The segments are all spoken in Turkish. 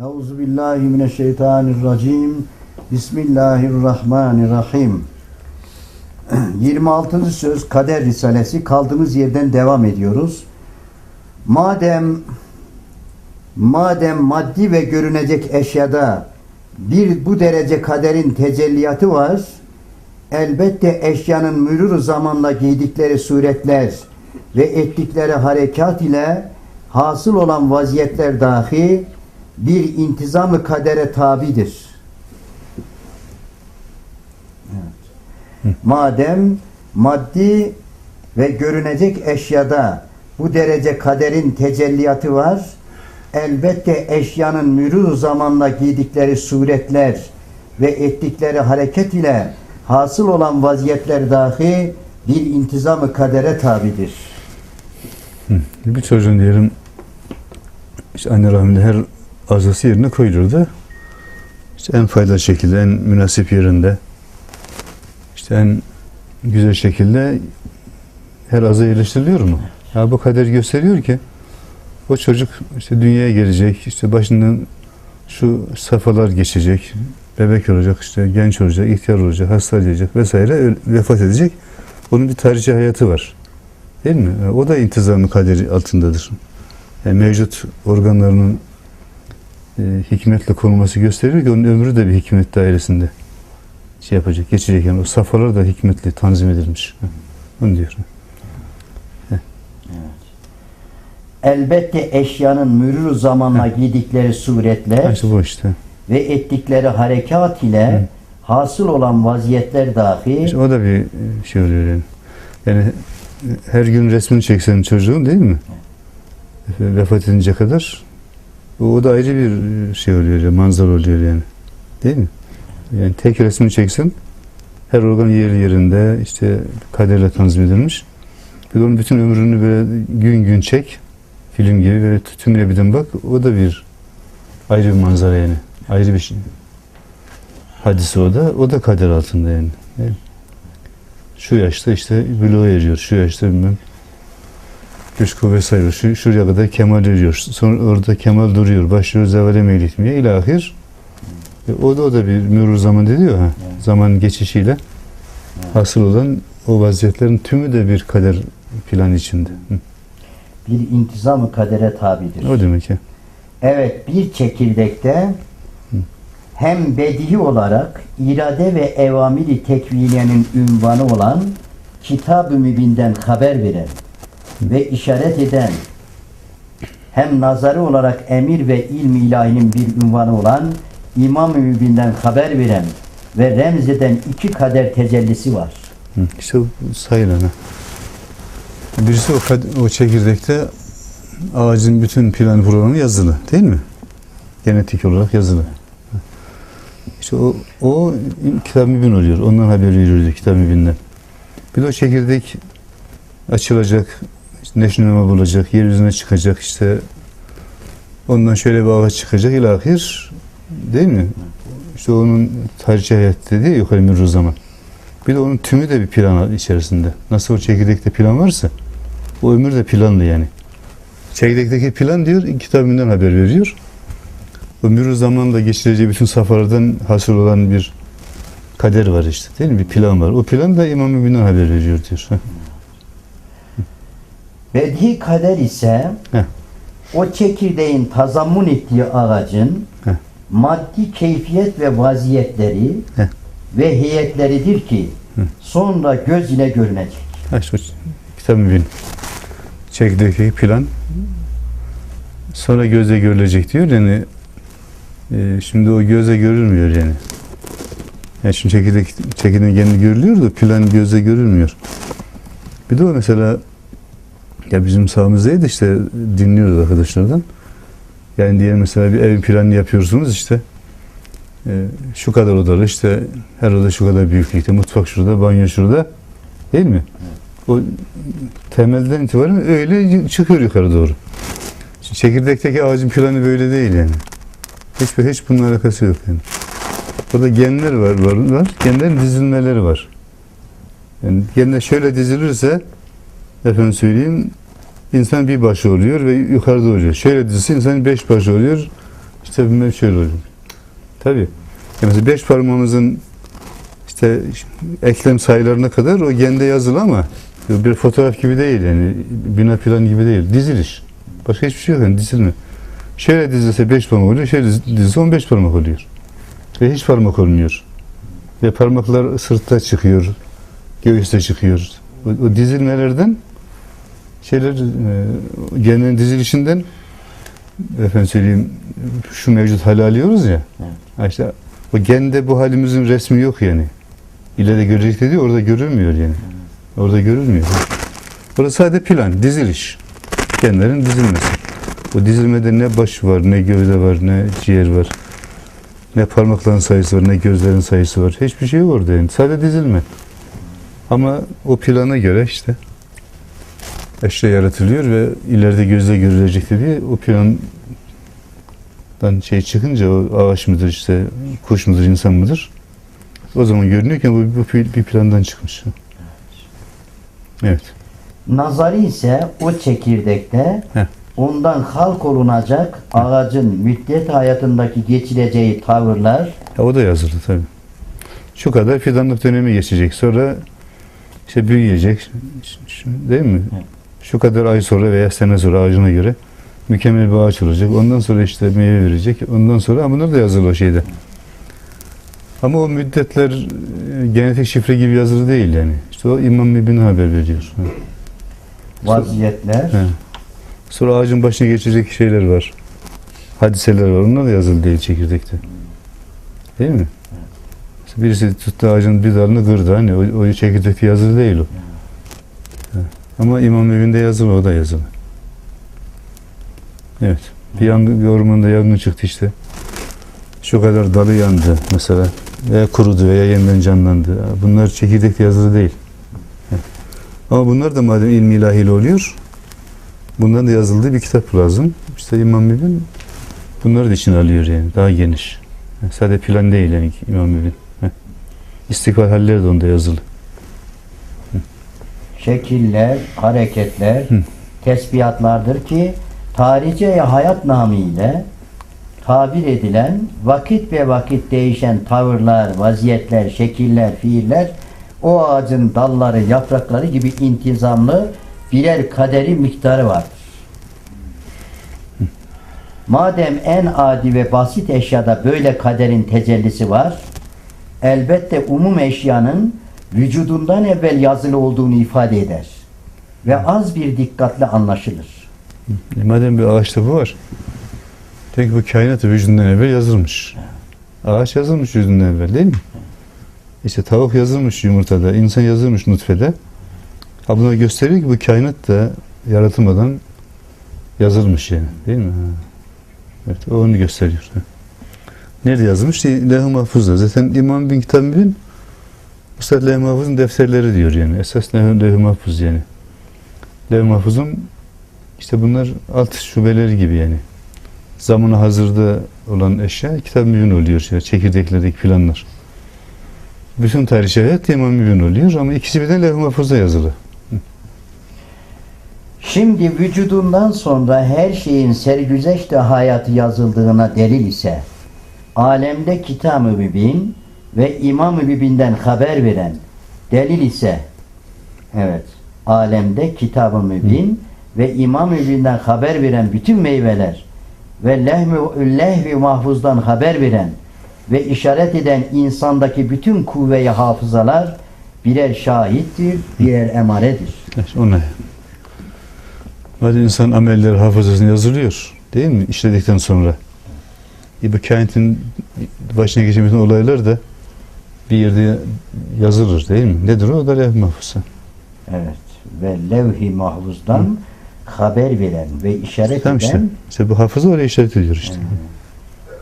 Euzu billahi mineşşeytanirracim. Bismillahirrahmanirrahim. 26. söz Kader Risalesi kaldığımız yerden devam ediyoruz. Madem madem maddi ve görünecek eşyada bir bu derece kaderin tecelliyatı var, elbette eşyanın mürür zamanla giydikleri suretler ve ettikleri harekat ile hasıl olan vaziyetler dahi bir intizamı kadere tabidir. Madem maddi ve görünecek eşyada bu derece kaderin tecelliyatı var, elbette eşyanın mürür zamanla giydikleri suretler ve ettikleri hareket ile hasıl olan vaziyetler dahi bir intizamı kadere tabidir. Bir çocuğun diyelim işte anne rahminde her arzası yerine koyulurdu. İşte en faydalı şekilde, en münasip yerinde işte en güzel şekilde her arıza yerleştiriliyor mu? Ya bu kader gösteriyor ki o çocuk işte dünyaya gelecek, işte başından şu safhalar geçecek, bebek olacak, işte genç olacak, ihtiyar olacak, hasta olacak vesaire vefat edecek. Onun bir tarihi hayatı var. Değil mi? E, O da intizamı kaderi altındadır. Yani mevcut organlarının e, hikmetle konulması gösteriyor ki onun ömrü de bir hikmet dairesinde şey yapacak, geçecek. Yani o safhalar da hikmetli tanzim edilmiş. Onu diyor. Elbette eşyanın mürür zamanla giydikleri işte bu işte. ve ettikleri harekat ile hasıl olan vaziyetler dahi İşte o da bir e, şey oluyor yani. Yani her gün resmini çeksen çocuğun değil mi? Vefat edince kadar o, da ayrı bir şey oluyor, yani, manzara oluyor yani. Değil mi? Yani tek resmini çeksen her organ yeri yerinde işte kaderle tanzim edilmiş. Bir onun bütün ömrünü böyle gün gün çek film gibi böyle tümüyle birden bak o da bir ayrı bir manzara yani. Ayrı bir şey. Hadisi o da. O da kader altında yani. Mi? Şu yaşta işte buluğa eriyor. Şu yaşta bilmem güç kuvvet sayıyor. Şu, şuraya kadar kemal eriyor. Sonra orada kemal duruyor. Başlıyor zevale meyletmeye. İlahir. E, o da o da bir mürür zaman diyor ha. Evet. Zaman geçişiyle hasıl olan o vaziyetlerin tümü de bir kader planı içinde. Hı. bir intizamı kadere tabidir. O demek ki. Evet bir çekirdekte hem bedihi olarak irade ve evamiri tekviniyenin ünvanı olan Kitab-ı Mübin'den haber veren ve işaret eden hem nazarı olarak emir ve ilmi ilahinin bir ünvanı olan İmam-ı Mübin'den haber veren ve remzeden iki kader tecellisi var. Hı. İşte. Birisi o, o çekirdekte ağacın bütün plan programı yazılı değil mi? Genetik olarak yazılı. İşte o, o kitap mübin oluyor. Ondan haber veriyordu kitap mübinden. Bir de o çekirdek açılacak, işte neşneme bulacak, yeryüzüne çıkacak işte ondan şöyle bir ağaç çıkacak ilahir değil mi? İşte onun tarihçi hayat dedi yukarı mürür zaman. Bir de onun tümü de bir plan içerisinde. Nasıl o çekirdekte plan varsa o ömür de planlı yani. Çekirdekteki plan diyor kitabından haber veriyor. Ömür zamanla geçireceği bütün safhalardan hasıl olan bir kader var işte değil mi? Bir plan var. O plan da İmam Mübin'den haber veriyor diyor. Heh. Bedhi kader ise Heh. o çekirdeğin tazammun ettiği ağacın Heh. maddi keyfiyet ve vaziyetleri Heh. ve heyetleridir ki sonra göz ile görünecek. Ha kitap Mübin. Çekirdekteki plan sonra gözle görülecek diyor yani e, şimdi o gözle görülmüyor yani. Yani şimdi çekirdek, çekirdeğin kendi görülüyor da plan gözle görülmüyor. Bir de o mesela ya bizim sahamızdaydı işte dinliyoruz arkadaşlardan. Yani diye mesela bir evin planını yapıyorsunuz işte e, şu kadar odalı işte her oda şu kadar büyüklükte mutfak şurada banyo şurada değil mi? O temelden itibaren öyle çıkıyor yukarı doğru. Şimdi Çekirdekteki ağacın planı böyle değil yani. Hiçbir hiç bunun alakası yok yani. Burada genler var, var, var. Genlerin dizilmeleri var. Yani genler şöyle dizilirse efendim söyleyeyim insan bir başı oluyor ve yukarıda oluyor. Şöyle dizilse insan beş başı oluyor. İşte bilmem şöyle oluyor. Tabii. Yani mesela beş parmağımızın işte eklem sayılarına kadar o gende yazılı ama bir fotoğraf gibi değil yani bina plan gibi değil. Diziliş. Başka hiçbir şey yok yani dizilme. Şöyle dizilse beş parmak oluyor, şöyle dizilse on beş parmak oluyor. Ve hiç parmak olmuyor. Ve parmaklar sırtta çıkıyor, göğüste çıkıyor. O, o dizilmelerden şeyler e, genel dizilişinden efendim söyleyeyim şu mevcut hali alıyoruz ya. Evet. İşte o gende bu halimizin resmi yok yani. İleride görecek dediği orada görülmüyor yani. Orada görülmüyor. Orada sadece plan, diziliş. Genlerin dizilmesi. O dizilmede ne baş var, ne gövde var, ne ciğer var. Ne parmakların sayısı var, ne gözlerin sayısı var. Hiçbir şey yok orada yani. Sadece dizilme. Ama o plana göre işte eşya yaratılıyor ve ileride gözle görülecek dediği o plandan şey çıkınca o ağaç mıdır işte kuş mudur insan mıdır o zaman görünüyor ki bu, bu bir plandan çıkmış. Evet. Nazarı ise o çekirdekte Heh. ondan halk olunacak ağacın müddet hayatındaki geçireceği tavırlar Ya o da yazılı tabii. Şu kadar fidanlık dönemi geçecek. Sonra işte büyüyecek. Değil mi? Evet. Şu kadar ay sonra veya sene sonra ağacına göre mükemmel bir ağaç olacak. Ondan sonra işte meyve verecek. Ondan sonra ama bunlar da yazılı o şeyde. Ama o müddetler e, genetik şifre gibi yazılı değil yani. İşte o İmam İbni haber veriyor. Vaziyetler He. Sonra ağacın başına geçecek şeyler var. Hadiseler var. Onlar da yazılı değil çekirdekte. Değil mi? Birisi tuttu ağacın bir dalını kırdı. Hani o, o çekirdekte yazılı değil o. Ama İmam evinde yazılı, o da yazılı. Evet. Bir yangın, ormanda yangın çıktı işte. Şu kadar dalı yandı mesela. Veya kurudu veya yeniden canlandı. Bunlar çekirdekte yazılı değil. Evet. Ama bunlar da madem ilmi ilahiyle oluyor, bunların da yazıldığı bir kitap lazım. İşte İmam Mübin bunları da içine alıyor yani. Daha geniş. Yani sadece plan değil yani İmam. Heh. İstikbal halleri de onda yazılı. Şekiller, hareketler, Hı. tesbihatlardır ki tarihçe hayat namıyla tabir edilen vakit ve vakit değişen tavırlar, vaziyetler, şekiller, fiiller o ağacın dalları, yaprakları gibi intizamlı birer kaderi miktarı vardır. Madem en adi ve basit eşyada böyle kaderin tecellisi var, elbette umum eşyanın vücudundan evvel yazılı olduğunu ifade eder ve az bir dikkatle anlaşılır. Madem bir ağaçta bu var, ki bu kainatı vücudundan evvel yazılmış. Ağaç yazılmış vücudundan evvel değil mi? İşte tavuk yazılmış yumurtada, insan yazılmış nutfede. Ha bunlar gösteriyor ki bu kainat da yaratılmadan yazılmış yani değil mi? Evet, onu gösteriyor. Nerede yazılmış? Levh-i Mahfuz'da. Zaten İmam bin Kitab bin Üstad Levh-i Mahfuz'un defterleri diyor yani. Esas Levh- Mahfuz yani. Levh-i Mahfuz'un işte bunlar alt şubeleri gibi yani. Zamanı hazırda olan eşya kitap mübin oluyor. işte çekirdeklerdeki planlar. Bütün tarih şeriat İmam mübin oluyor ama ikisi birden Levh-i Mahfuz'da yazılı. Şimdi vücudundan sonra her şeyin sergüzeşte hayatı yazıldığına delil ise alemde kitab-ı mübin ve imam-ı mübinden haber veren delil ise evet alemde kitab-ı mübin ve imam-ı mübinden haber veren bütün meyveler ve lehmi, lehvi mahfuzdan haber veren ve işaret eden insandaki bütün kuvve-i hafızalar birer şahittir, birer emaredir. Evet, ona. Madem insan ameller hafızasına yazılıyor. Değil mi? İşledikten sonra. E bu kainatın başına geçen olaylar da bir yerde yazılır değil mi? Nedir o? O da levh-i. Evet. Ve levh-i mahfuzdan haber veren ve işaret Tamam eden işte. İşte bu hafıza oraya işaret ediyor işte.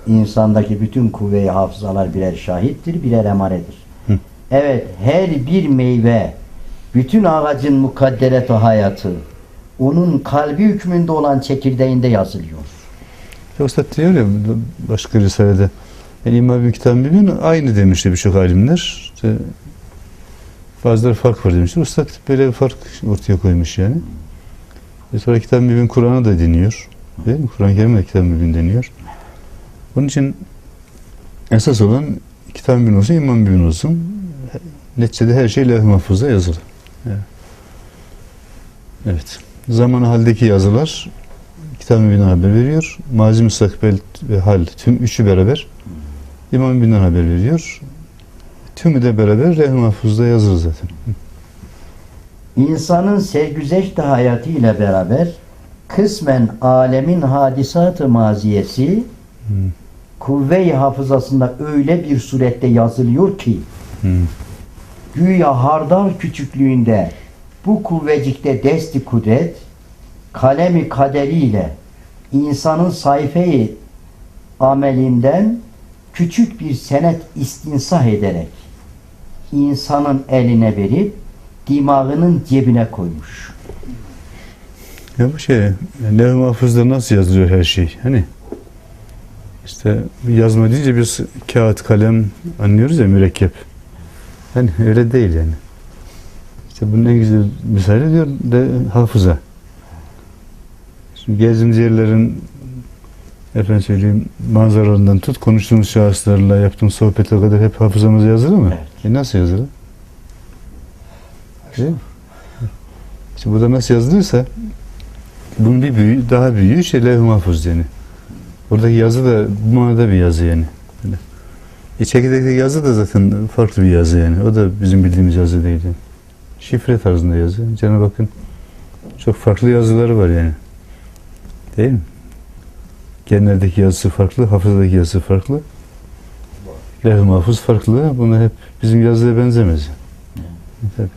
insandaki bütün kuvve-i hafızalar birer şahittir, birer emaredir. Hı. Evet, her bir meyve, bütün ağacın mukadderet hayatı, onun kalbi hükmünde olan çekirdeğinde yazılıyor. Ya Üstad diyor ya başka risalede yani İmam Kitab Mübin aynı demişti birçok alimler. İşte bazıları fark var demişler. Üstad böyle bir fark ortaya koymuş yani. E sonra Kitab Mübin Kur'an'ı da deniyor. Değil mi? Kur'an-ı Kerim'e de Kitab Mübin deniyor. Onun için esas olan kitap bin olsun, imam bin olsun. Neticede her şey levh-i mahfuzda yazılı. Evet. evet. Zamanı haldeki yazılar kitab-ı binden haber veriyor. Mazi, müstakbel ve hal tüm üçü beraber imam binden haber veriyor. Tümü de beraber levh-i mahfuzda yazılı zaten. İnsanın sergüzeşt hayatı ile beraber kısmen alemin hadisat-ı maziyesi kuvve-i hafızasında öyle bir surette yazılıyor ki güya hardal küçüklüğünde bu kuvvecikte desti kudret kalemi kaderiyle insanın sayfayı amelinden küçük bir senet istinsah ederek insanın eline verip dimağının cebine koymuş. Ya bu şey, levh-i mahfuzda nasıl yazılıyor her şey? Hani işte yazma deyince biz kağıt, kalem anlıyoruz ya mürekkep. Hani öyle değil yani. İşte bunun en güzel misali diyor de hafıza. Şimdi gezdiğimiz yerlerin efendim söyleyeyim manzaralarından tut konuştuğumuz şahıslarla yaptığımız sohbete kadar hep hafızamıza yazılı mı? Evet. E nasıl yazılı? Değil mi? İşte burada nasıl yazılırsa bunun bir büyüğü, daha büyüğü şey levh-i mahfuz yani. Buradaki yazı da bu manada bir yazı yani. Böyle. E çekirdekteki yazı da zaten farklı bir yazı yani. O da bizim bildiğimiz yazı değil yani. Şifre tarzında yazı. Cenab-ı Hakk'ın çok farklı yazıları var yani. Değil mi? Genlerdeki yazısı farklı, hafızadaki yazısı farklı. Levh-i mahfuz farklı. Bunlar hep bizim yazıya benzemez. Tabii.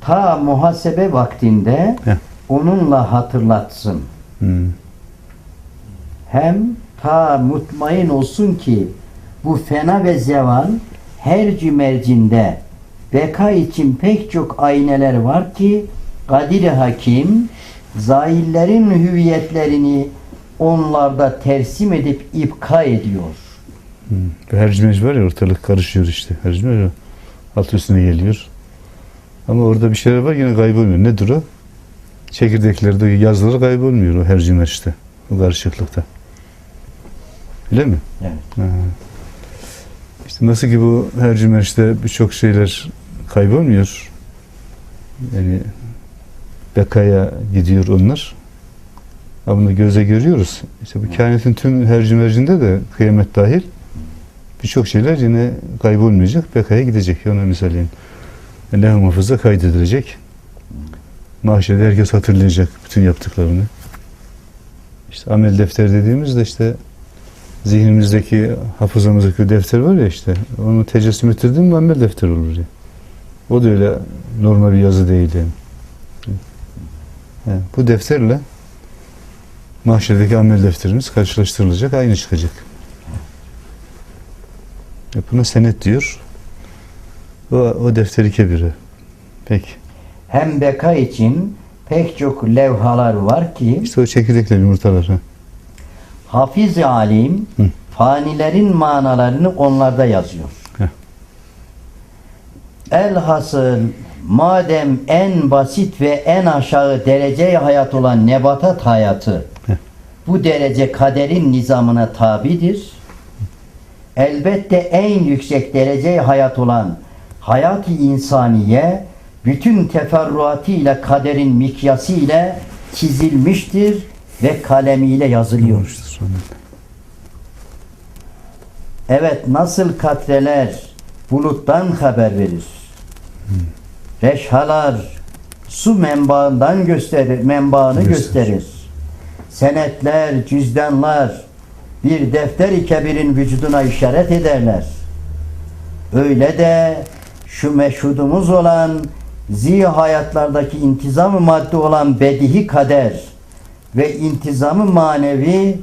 Ta muhasebe vaktinde Heh. onunla hatırlatsın. Hmm. Hem ta mutmain olsun ki bu fena ve zeval her cümercinde beka için pek çok ayneler var ki Kadir Hakim zahillerin hüviyetlerini onlarda tersim edip ipka ediyor. Hmm. Ve Hercümeç var ya ortalık karışıyor işte. Hercümeç alt üstüne geliyor. Ama orada bir şeyler var yine kaybolmuyor. Nedir o? Çekirdeklerde yazıları kaybolmuyor o hercümeçte. O karışıklıkta. Öyle mi? Evet. Ha. İşte nasıl ki bu hercümeçte birçok şeyler kaybolmuyor. Yani bekaya gidiyor onlar. Ama bunu göze görüyoruz. İşte bu kainatın tüm hercümercinde de kıyamet dahil birçok şeyler yine kaybolmayacak, bekaya gidecek. Ona misalin. Allah muhafaza kaydedilecek. Mahşerde herkes hatırlayacak bütün yaptıklarını. İşte amel defteri dediğimizde işte zihnimizdeki hafızamızdaki defter var ya işte onu tecessüm ettirdin mi amel defteri olur ya. O da öyle normal bir yazı değil yani. Yani bu defterle mahşerdeki amel defterimiz karşılaştırılacak, aynı çıkacak. E buna senet diyor. O, o defteri kebiri. Peki. Hem beka için pek çok levhalar var ki İşte o çekirdekler, yumurtalar. Ha. Hafiz alim Hı. fanilerin manalarını onlarda yazıyor. Elhasıl madem en basit ve en aşağı derece hayat olan nebatat hayatı bu derece kaderin nizamına tabidir. Elbette en yüksek derece hayat olan hayat-ı insaniye bütün teferruatıyla kaderin mikyası ile çizilmiştir ve kalemiyle yazılıyor. Evet nasıl katreler buluttan haber verir. Reşhalar su menbaından gösterir, menbaını Gösterir. gösterir. Senetler, cüzdanlar bir defter-i kebirin vücuduna işaret ederler. Öyle de şu meşhudumuz olan zi hayatlardaki intizam-ı maddi olan bedihi kader ve intizamı manevi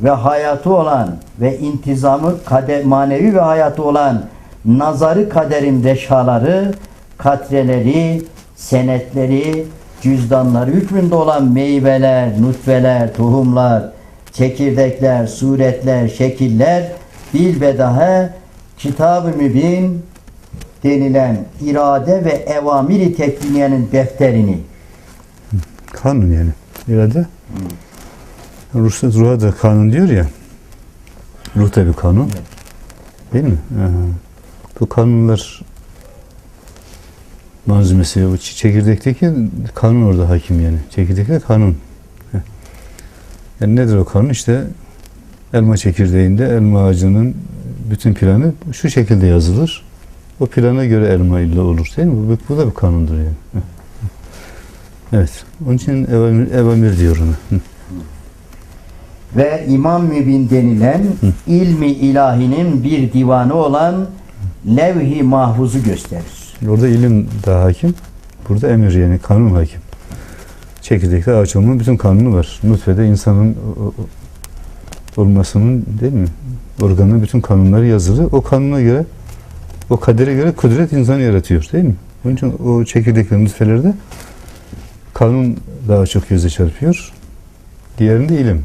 ve hayatı olan ve intizamı kader, manevi ve hayatı olan nazarı kaderin reşhaları, katreleri, senetleri, cüzdanları hükmünde olan meyveler, nutfeler, tohumlar, çekirdekler, suretler, şekiller bilbedahe kitab-ı mübin denilen irade ve evamiri tekviniyenin defterini Kanun yani. İrade. Ruhsat, ruha da kanun diyor ya. Ruh da bir kanun. Evet. Değil mi? Aha. Bu kanunlar malzemesi, o çekirdekteki kanun orada hakim yani. Çekirdekte kanun. Yani nedir o kanun? İşte elma çekirdeğinde elma ağacının bütün planı şu şekilde yazılır. O plana göre elma ile olur değil mi? Bu, bu da bir kanundur yani. Evet. Onun için evamir, evamir diyor ona. Hı. Ve İmam Mübin denilen ilmi ilahinin bir divanı olan levh-i mahfuzu gösterir. Orada ilim daha hakim. Burada emir yani kanun hakim. Çekirdekte ağaç olmanın bütün kanunu var. Nutfede insanın olmasının değil mi? Organın bütün kanunları yazılı. O kanuna göre o kadere göre kudret insanı yaratıyor değil mi? Onun için o çekirdekli nutfelerde kanun daha çok göze çarpıyor. Diğerinde ilim.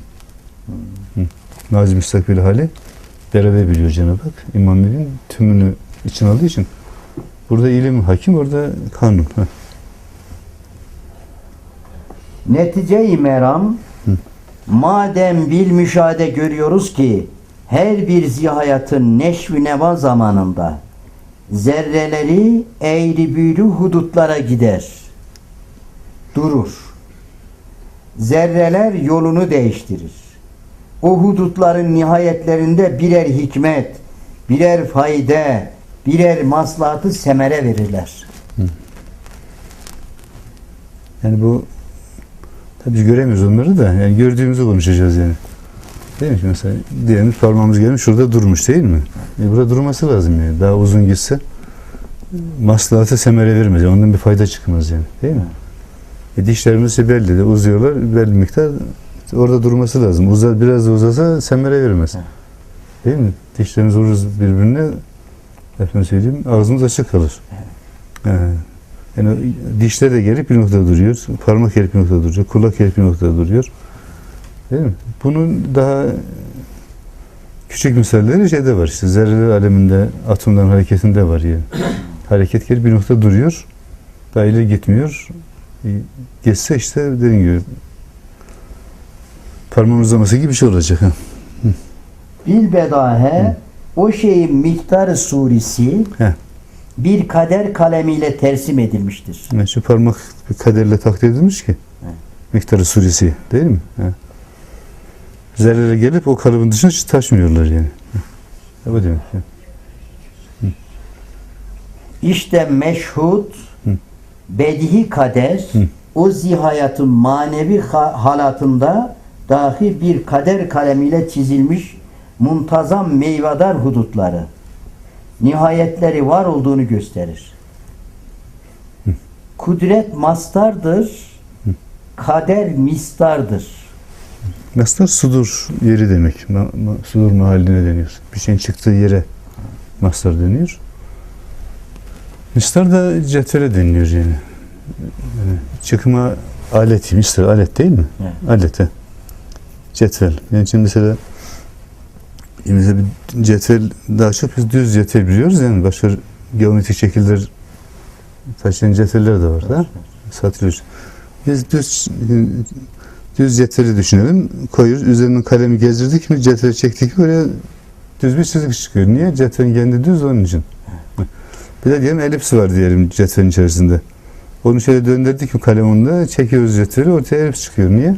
Hı. Nazım müstakbil hali beraber biliyor Cenab-ı Hak. İmam tümünü için aldığı için Burada ilim hakim, orada kanun. Heh. Netice-i meram madem bil müşahede görüyoruz ki her bir zihayatın neşvi neva zamanında zerreleri eğri büğrü hudutlara gider. Durur. Zerreler yolunu değiştirir. O hudutların nihayetlerinde birer hikmet, birer fayda, birer maslahatı semere verirler. Yani bu tabii göremiyoruz onları da yani gördüğümüzü konuşacağız yani. Değil mi? Mesela diyelim parmağımız gelmiş şurada durmuş değil mi? E burada durması lazım yani. Daha uzun gitse maslahatı semere vermez. Yani ondan bir fayda çıkmaz yani. Değil mi? E dişlerimiz belli de uzuyorlar. Belli miktar orada durması lazım. Uzar, biraz da uzasa semere vermez. Değil mi? Dişlerimiz vururuz birbirine efendim söyleyeyim ağzımız açık kalır. Ee, yani dişler de gelip bir noktada duruyor. Parmak gelip bir noktada duruyor. Kulak gelip bir noktada duruyor. Değil mi? Bunun daha küçük misalleri şeyde var. İşte zerreler aleminde, atomların hareketinde var yani. Hareket gelip bir noktada duruyor. Daha ileri gitmiyor. E, Geçse işte dediğim gibi parmağın uzaması gibi bir şey olacak. Bilbedahe o şeyin miktarı suresi bir kader kalemiyle tersim edilmiştir. Yani şu parmak bir kaderle takdir edilmiş ki. Evet. Miktarı suresi değil mi? He. Zerrelere gelip o kalıbın dışına hiç taşmıyorlar yani. He. Bu demek. İşte meşhud, Hı. bedihi kader Hı. o zihayatın manevi ha- halatında dahi bir kader kalemiyle çizilmiş muntazam meyvedar hudutları, nihayetleri var olduğunu gösterir. Kudret mastardır, kader mistardır. Mastar sudur yeri demek. Ma- ma- sudur mahalline deniyor. Bir şeyin çıktığı yere mastar deniyor. Mistar da cetvele deniliyor yani. yani çıkma aleti, mistar alet değil mi? Evet. Alete. Cetvel. Yani şimdi mesela mesela bir cetvel daha çok biz düz cetvel biliyoruz yani başka geometrik şekiller taşıyan cetveller de var da satılıyor. Biz düz düz cetveli düşünelim. Koyuyoruz. Üzerinden kalemi gezdirdik mi cetveli çektik mi böyle düz bir çizik çıkıyor. Niye? Cetvelin kendi düz onun için. Bir de diyelim elips var diyelim cetvelin içerisinde. Onu şöyle döndürdük mi kalem onda çekiyoruz cetveli ortaya elips çıkıyor. Niye?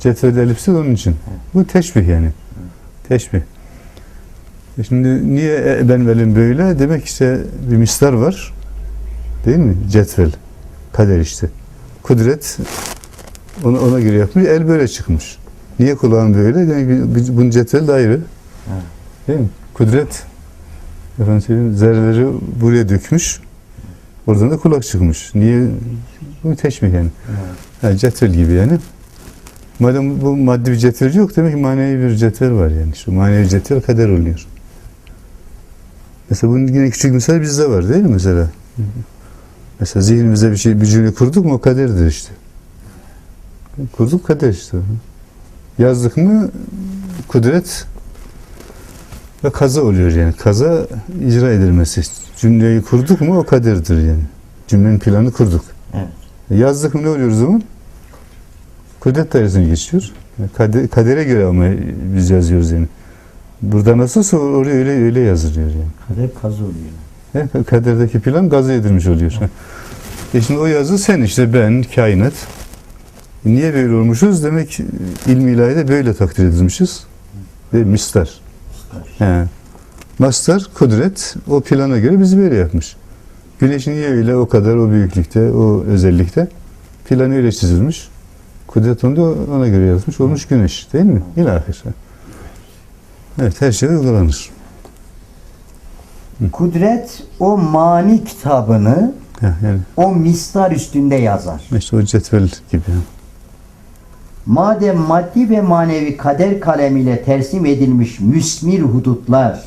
Cetvel elipsi de onun için. Bu teşbih yani. Teşbih. E Şimdi niye e, benim elim böyle? Demek işte bir mistar var. Değil mi? Cetvel. Kader işte. Kudret ona, ona göre yapmış. El böyle çıkmış. Niye kulağın böyle? Demek ki bunun cetveli de ayrı. Evet. Değil mi? Kudret efendim zerreleri buraya dökmüş. Oradan da kulak çıkmış. Niye? Bu teşbih yani. yani cetvel gibi yani. Madem bu maddi bir cetvel yok demek ki manevi bir cetvel var yani. Şu manevi cetvel kader oluyor. Mesela bunun yine küçük misal bizde var değil mi mesela? Mesela zihnimizde bir şey bir cümle kurduk mu o kaderdir işte. Kurduk kader işte. Yazdık mı kudret ve kaza oluyor yani. Kaza icra edilmesi. Cümleyi kurduk mu o kaderdir yani. Cümlenin planı kurduk. Evet. Yazdık mı ne oluyor o zaman? Kudret dairesine geçiyor. Kade- kadere göre ama biz yazıyoruz yani. Burada nasılsa oraya öyle öyle yazılıyor yani. Kader kazı oluyor. He, kaderdeki plan gazı edilmiş oluyor. E şimdi o yazı sen işte ben, kainat. E Niye böyle olmuşuz? Demek ilmi ilahide böyle takdir edilmişiz. Ve mistar. He. Mastar, kudret o plana göre bizi böyle yapmış. Güneş niye öyle o kadar o büyüklükte, o özellikte? Plan öyle çizilmiş. Kudret onu da ona göre yaratmış. Olmuş güneş değil mi? İlahir. Evet her şey uygulanır. Kudret o mani kitabını yani o mistar üstünde yazar. işte o cetvel gibi. Madem maddi ve manevi kader kalemiyle tersim edilmiş müsmir hudutlar,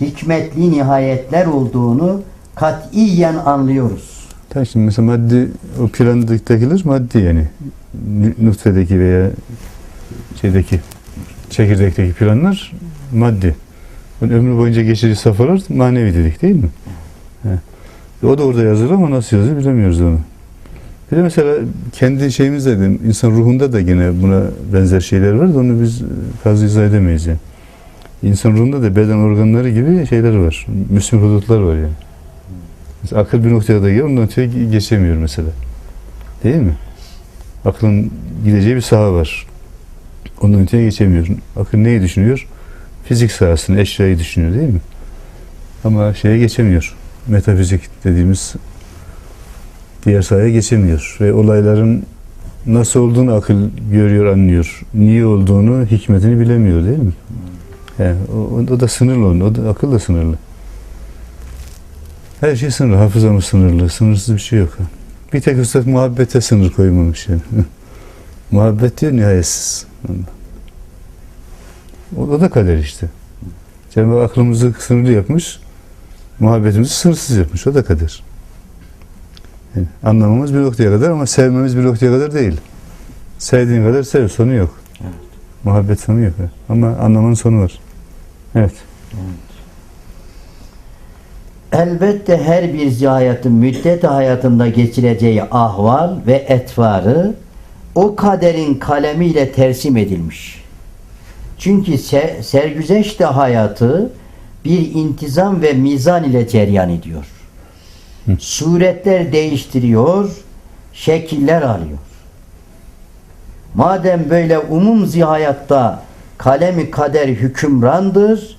hikmetli nihayetler olduğunu katiyen anlıyoruz. Tabii şimdi mesela maddi, o plandaki maddi yani. Nutfedeki veya şeydeki, çekirdekteki planlar maddi. Yani ömrü boyunca geçici safhalar manevi dedik değil mi? He. O da orada yazılı ama nasıl yazıyor bilemiyoruz onu. Bir de mesela kendi şeyimizde de, insan ruhunda da yine buna benzer şeyler var da onu biz e, fazla izah edemeyiz yani. İnsan ruhunda da beden organları gibi şeyler var. Müslüm hudutlar var yani. Mesela akıl bir noktaya da geliyor, ondan öteye geçemiyor mesela. Değil mi? Aklın gideceği bir saha var. Ondan öteye geçemiyor. Akıl neyi düşünüyor? Fizik sahasını, eşyayı düşünüyor değil mi? Ama şeye geçemiyor. Metafizik dediğimiz diğer sahaya geçemiyor. Ve olayların nasıl olduğunu akıl görüyor, anlıyor. Niye olduğunu, hikmetini bilemiyor değil mi? Yani o, o da sınırlı onun. O da, akıl da sınırlı. Her şey sınırlı. Hafızamız sınırlı. Sınırsız bir şey yok. Bir tek Üstad muhabbete sınır koymamış yani. Muhabbet diyor nihayetsiz. O, o da kader işte. Cenab-ı Hak aklımızı sınırlı yapmış. Muhabbetimizi sınırsız yapmış. O da kader. Yani anlamamız bir noktaya kadar ama sevmemiz bir noktaya kadar değil. Sevdiğin kadar sev. Sonu yok. Evet. Muhabbet sonu yok. Ama anlamanın sonu var. Evet. Elbette her bir zihayatın müddet hayatında geçireceği ahval ve etvarı o kaderin kalemiyle tersim edilmiş. Çünkü se- sergüzeşte hayatı bir intizam ve mizan ile cereyan ediyor. Hı. Suretler değiştiriyor, şekiller alıyor. Madem böyle umum zihayatta kalemi kader hükümrandır,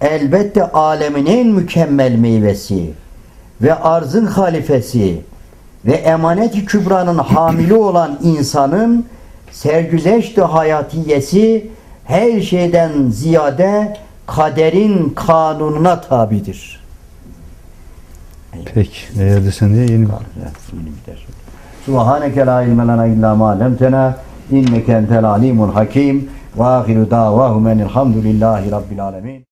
elbette alemin en mükemmel meyvesi ve arzın halifesi ve emanet-i kübranın hamili olan insanın sergüzeşt-i hayatiyesi her şeyden ziyade kaderin kanununa tabidir. Peki. Eğer de sen diye yeni Subhaneke la ilme lena illa ma allamtena inneke entel alimul hakim ve ahiru davahum enilhamdülillahi rabbil alemin.